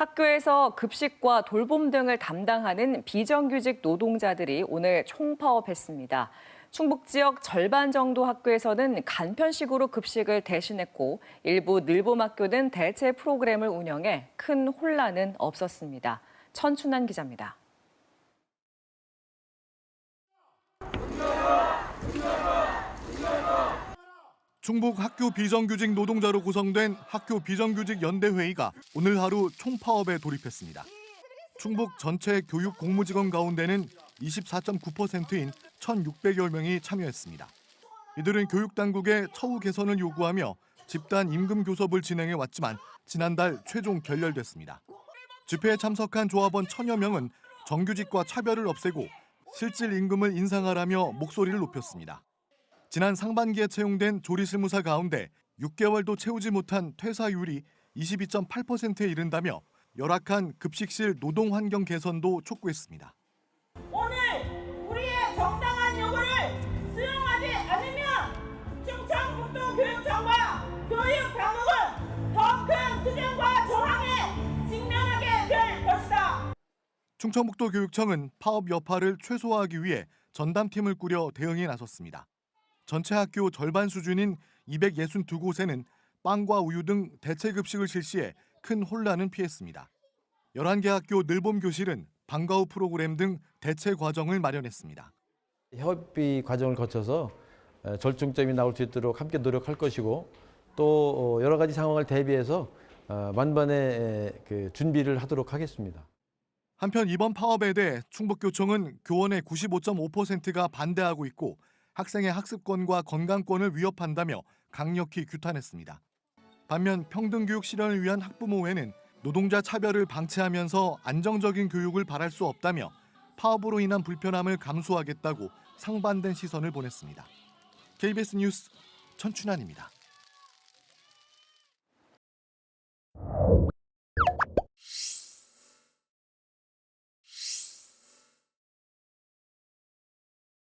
학교에서 급식과 돌봄 등을 담당하는 비정규직 노동자들이 오늘 총파업했습니다. 충북 지역 절반 정도 학교에서는 간편식으로 급식을 대신했고 일부 늘봄학교는 대체 프로그램을 운영해 큰 혼란은 없었습니다. 천춘한 기자입니다. 충북 학교 비정규직 노동자로 구성된 학교 비정규직 연대회의가 오늘 하루 총파업에 돌입했습니다. 충북 전체 교육 공무직원 가운데는 24.9%인 1,600여 명이 참여했습니다. 이들은 교육당국의 처우 개선을 요구하며 집단 임금 교섭을 진행해 왔지만 지난달 최종 결렬됐습니다. 집회에 참석한 조합원 천여 명은 정규직과 차별을 없애고 실질 임금을 인상하라며 목소리를 높였습니다. 지난 상반기에 채용된 조리실무사 가운데 6개월도 채우지 못한 퇴사율이 22.8%에 이른다며 열악한 급식실 노동 환경 개선도 촉구했습니다. 오늘 우리의 정당한 요구를 수용하지 않으면 충청북도 교육청과 교육 당국은 더 큰 투쟁과 저항에 직면하게 될 것이다. 충청북도 교육청은 파업 여파를 최소화하기 위해 전담팀을 꾸려 대응에 나섰습니다. 전체 학교 절반 수준인 262곳에는 빵과 우유 등 대체 급식을 실시해 큰 혼란은 피했습니다. 11개 학교 늘봄 교실은 방과 후 프로그램 등 대체 과정을 마련했습니다. 협의 과정을 거쳐서 에, 절충점이 나올 수 있도록 함께 노력할 것이고 또 어, 여러 가지 상황을 대비해서 어, 만반의 에, 그 준비를 하도록 하겠습니다. 한편 이번 파업에 대해 충북교총은 교원의 95.5%가 반대하고 있고 학생의 학습권과 건강권을 위협한다며 강력히 규탄했습니다. 반면 평등교육 실현을 위한 학부모회는 노동자 차별을 방치하면서 안정적인 교육을 바랄 수 없다며 파업으로 인한 불편함을 감수하겠다고 상반된 시선을 보냈습니다. KBS 뉴스 천춘환입니다.